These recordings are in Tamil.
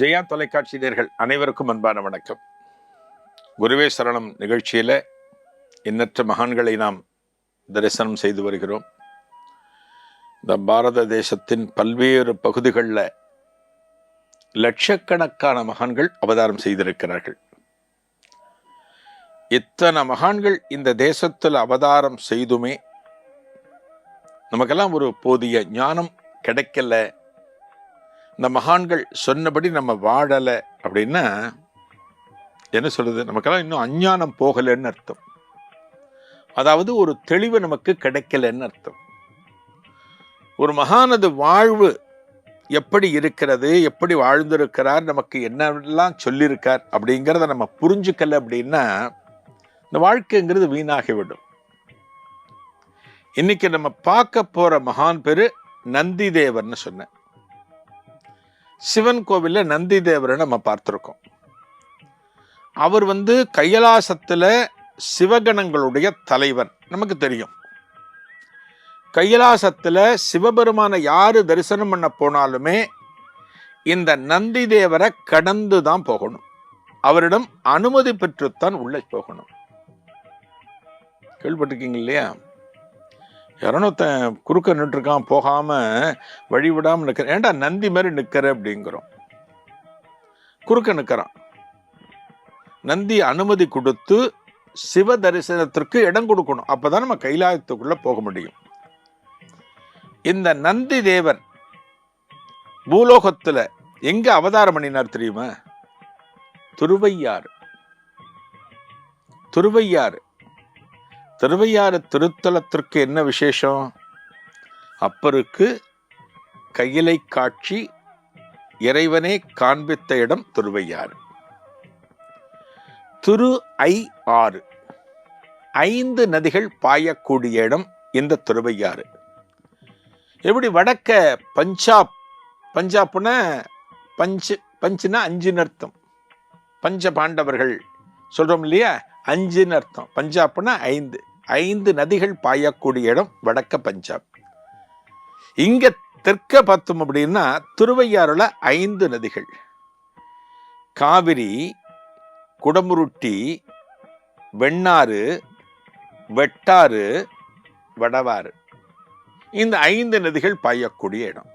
ஜெயா தொலைக்காட்சி நேர்கள் அனைவருக்கும் அன்பான வணக்கம். குருவே சரணம் நிகழ்ச்சியில் எண்ணற்ற மகான்களை நாம் தரிசனம் செய்து வருகிறோம். இந்த பாரத தேசத்தின் பல்வேறு பகுதிகளில் லட்சக்கணக்கான மகான்கள் அவதாரம் செய்திருக்கிறார்கள். இத்தனை மகான்கள் இந்த தேசத்தில் அவதாரம் செய்துமே நமக்கெல்லாம் ஒரு போதிய ஞானம் கிடைக்கல. இந்த மகான்கள் சொன்னபடி நம்ம வாழலை அப்படின்னா என்ன சொல்றது? நமக்கெல்லாம் இன்னும் அஞ்ஞானம் போகலைன்னு அர்த்தம். அதாவது ஒரு தெளிவு நமக்கு கிடைக்கலன்னு அர்த்தம். ஒரு மகானது வாழ்வு எப்படி இருக்கிறது? எப்படி வாழ்ந்திருக்கிறார்? நமக்கு என்னெல்லாம் சொல்லியிருக்கார்? அப்படிங்கிறத நம்ம புரிஞ்சுக்கல அப்படின்னா இந்த வாழ்க்கைங்கிறது வீணாகிவிடும். இன்னைக்கு நம்ம பார்க்க போற மகான் பேர் நந்தி தேவர்னு சொன்னேன். சிவன் கோவிலில் நந்தி தேவரை நம்ம பார்த்துருக்கோம். அவர் வந்து கைலாசத்தில் சிவகணங்களுடைய தலைவர் நமக்கு தெரியும். கைலாசத்தில் சிவபெருமானை யார் தரிசனம் பண்ண போனாலுமே இந்த நந்தி தேவரை கடந்து தான் போகணும். அவரிடம் அனுமதி பெற்றுத்தான் உள்ளே போகணும். கேள்விப்பட்டிருக்கீங்க இல்லையா? இரநூத்தன் குறுக்க நின்றுருக்கான் போகாம வழி விடாம நிற்கிற ஏன்டா நந்தி மாதிரி நிற்கிற அப்படிங்கிறோம். குறுக்க நிற்கிறான் நந்தி அனுமதி கொடுத்து சிவ தரிசனத்திற்கு இடம் கொடுக்கணும். அப்பதான் நம்ம கைலாயத்துக்குள்ளே போக முடியும். இந்த நந்தி தேவர் பூலோகத்துல எங்கே அவதாரம் பண்ணினார் தெரியுமா? திருவையாறு. திருவையாறு. திருவையாறு திருத்தலத்திற்கு என்ன விசேஷம்? அப்பருக்கு கையிலை காட்சி இறைவனே காண்பித்த இடம் திருவையாறு. திரு ஐ ஆறு. ஐந்து நதிகள் பாயக்கூடிய இடம் இந்த திருவையாறு. எப்படி வடக்க பஞ்சாப் பஞ்சாப்னா பஞ்சு பஞ்சுனா அஞ்சுன்னு அர்த்தம். பஞ்ச பாண்டவர்கள் சொல்கிறோம் இல்லையா? அஞ்சுன்னு அர்த்தம். பஞ்சாப்னா ஐந்து. ஐந்து நதிகள் பாயக்கூடிய இடம் வடக்க பஞ்சாப். இங்க தெற்க பார்த்தோம் அப்படின்னா திருவையாறுல ஐந்து நதிகள். காவிரி குடமுருட்டி வெண்ணாறு வெட்டாறு வடவாறு. இந்த ஐந்து நதிகள் பாயக்கூடிய இடம்.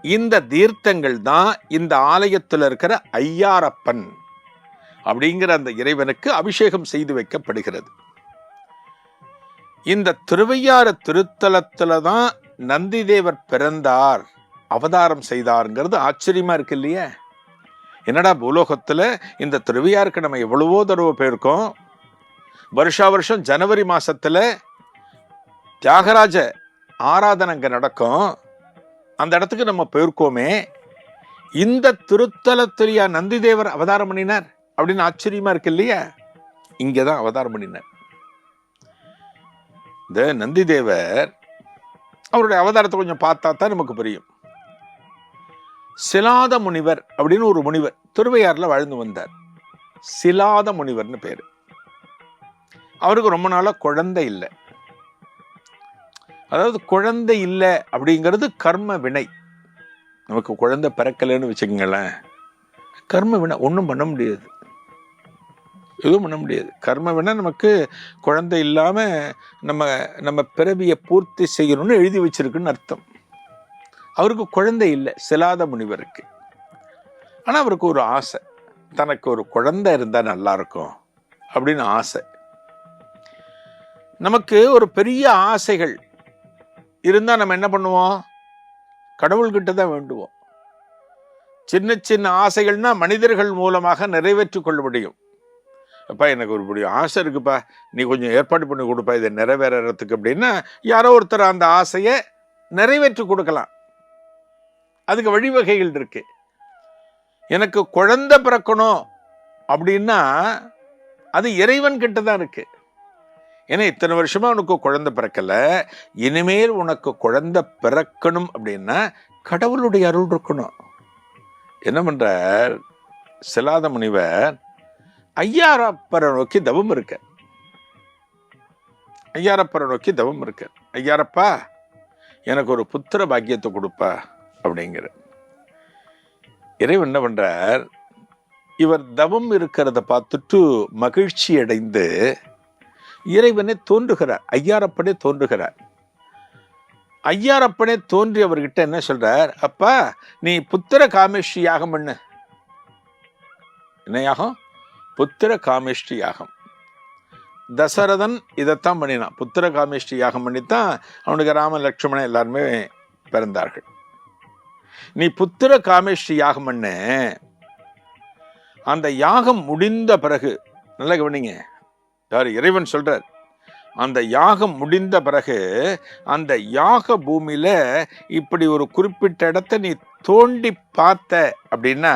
இந்த தீர்த்தங்கள் தான் இந்த ஆலயத்தில் இருக்கிற ஐயாரப்பன் அப்படிங்கிற அந்த இறைவனுக்கு அபிஷேகம் செய்து வைக்கப்படுகிறது. இந்த திருவையாறு திருத்தலத்துல தான் நந்திதேவர் பிறந்தார் அவதாரம் செய்தாருங்கிறது ஆச்சரியமா இருக்கு இல்லையா? என்னடா பூலோகத்துல இந்த திருவையாருக்கு நம்ம எவ்வளவோ தடவை போயிருக்கோம். வருஷா வருஷம் ஜனவரி மாசத்துல தியாகராஜ ஆராதனை அங்கே நடக்கும். அந்த இடத்துக்கு நம்ம போயிருக்கோமே. இந்த திருத்தலத்திலேயா நந்திதேவர் அவதாரம் பண்ணினார் அப்படின்னு ஆச்சரியமா இருக்கு இல்லையா? இங்கே தான் அவதாரம் பண்ணினார். இந்த நந்திதேவர் அவருடைய அவதாரத்தை கொஞ்சம் பார்த்தா தான் நமக்கு புரியும். சிலாத முனிவர் அப்படின்னு ஒரு முனிவர் திருவையாறில் வாழ்ந்து வந்தார். சிலாத முனிவர்னு பேர். அவருக்கு ரொம்ப நாளாக குழந்தை இல்லை. அதாவது குழந்தை இல்லை அப்படிங்கிறது கர்ம வினை. நமக்கு குழந்தை பிறக்கலைன்னு வச்சுக்கோங்களேன். கர்ம வினை ஒன்றும் பண்ண முடியாது. எதுவும் பண்ண முடியாது. கர்ம வேணால் நமக்கு குழந்தை இல்லாமல் நம்ம நம்ம பிறவியை பூர்த்தி செய்யணும்னு எழுதி வச்சிருக்குன்னு அர்த்தம். அவருக்கு குழந்தை இல்லை சிலாத முனிவருக்கு ஆனால் அவருக்கு ஒரு ஆசை. தனக்கு ஒரு குழந்தை இருந்தால் நல்லாயிருக்கும் அப்படின்னு ஆசை. நமக்கு ஒரு பெரிய ஆசைகள் இருந்தால் நம்ம என்ன பண்ணுவோம்? கடவுள்கிட்ட தான் வேண்டுவோம். சின்ன சின்ன ஆசைகள்னால் மனிதர்கள் மூலமாக நிறைவேற்றிக் கொள்ள முடியும். அப்பா எனக்கு ஒரு இப்படி ஆசை இருக்குப்பா. நீ கொஞ்சம் ஏற்பாடு பண்ணி கொடுப்பா. இதை நிறைவேறத்துக்கு அப்படின்னா யாரோ ஒருத்தர் அந்த ஆசையை நிறைவேற்றி கொடுக்கலாம். அதுக்கு வழிவகைகள் இருக்கு. எனக்கு குழந்தை பிறக்கணும் அப்படின்னா அது இறைவன் கிட்ட தான் இருக்கு. ஏன்னா இத்தனை வருஷமா உனக்கு குழந்தை பிறக்கல. இனிமேல் உனக்கு குழந்தை பிறக்கணும் அப்படின்னா கடவுளுடைய அருள் இருக்கணும். என்ன பண்ற சிலாத முனிவர் ஐயாரப்பரை நோக்கி தவம் இருக்க. ஐயாரப்பரை நோக்கி தவம் இருக்க. ஐயாரப்பா எனக்கு ஒரு புத்திர பாக்கியத்தை கொடுப்பா அப்படிங்கிற இறைவன் என்ன பண்றார்? இவர் தவம் இருக்கிறத பார்த்துட்டு மகிழ்ச்சி அடைந்து இறைவனை தோன்றுகிறார். ஐயாரப்பனே தோன்றுகிறார். ஐயாரப்பனே தோன்றி அவர்கிட்ட என்ன சொல்றார்? அப்பா நீ புத்திர காமேஷி யாகம் பண்ணு. என்ன யாகம்? புத்திர காமேஷ்டி யாகம். தசரதன் இதைத்தான் பண்ணினான். புத்திர காமேஷ்டி யாகம் பண்ணித்தான் அவனுக்கு ராம லட்சுமணன் எல்லாருமே பிறந்தார்கள். நீ புத்திர காமேஷ்டி யாகம் பண்ண. அந்த யாகம் முடிந்த பிறகு நல்ல கவனிங்க. யார்? இறைவன் சொல்றார். அந்த யாகம் முடிந்த பிறகு அந்த யாக பூமியில இப்படி ஒரு குறிப்பிட்ட இடத்த நீ தோண்டி பார்த்த அப்படின்னா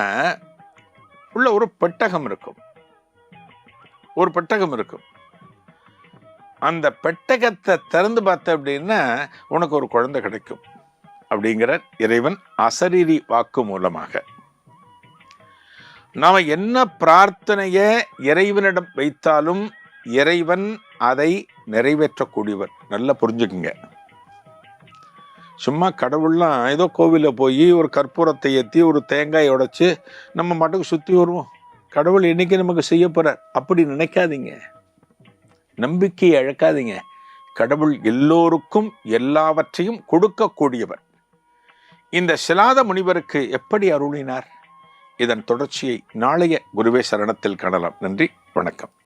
உள்ள ஒரு பெட்டகம் இருக்கும். ஒரு பெட்டகம் இருக்கும். அந்த பெட்டகத்தை திறந்து பார்த்த அப்படின்னா உனக்கு ஒரு குழந்தை கிடைக்கும் அப்படிங்கிற இறைவன் அசரீரி வாக்கு மூலமாக. நாம் என்ன பிரார்த்தனையை இறைவனிடம் வைத்தாலும் இறைவன் அதை நிறைவேற்றக்கூடியவர். நல்லா புரிஞ்சுக்குங்க. சும்மா கடவுள்லாம் ஏதோ கோவிலில் போய் ஒரு கற்பூரத்தை ஏற்றி ஒரு தேங்காயை உடைச்சி நம்ம மட்டுக்கு சுற்றி வருவோம். கடவுள் என்னைக்கு நமக்கு செய்ய போகிறார் அப்படி நினைக்காதீங்க. நம்பிக்கையை அழக்காதீங்க கடவுள் எல்லோருக்கும் எல்லாவற்றையும் கொடுக்கக்கூடியவர். இந்த சிலாத முனிவருக்கு எப்படி அருளினார்? இதன் தொடர்ச்சியை நாளைய குருவே சரணத்தில் காணலாம். நன்றி வணக்கம்.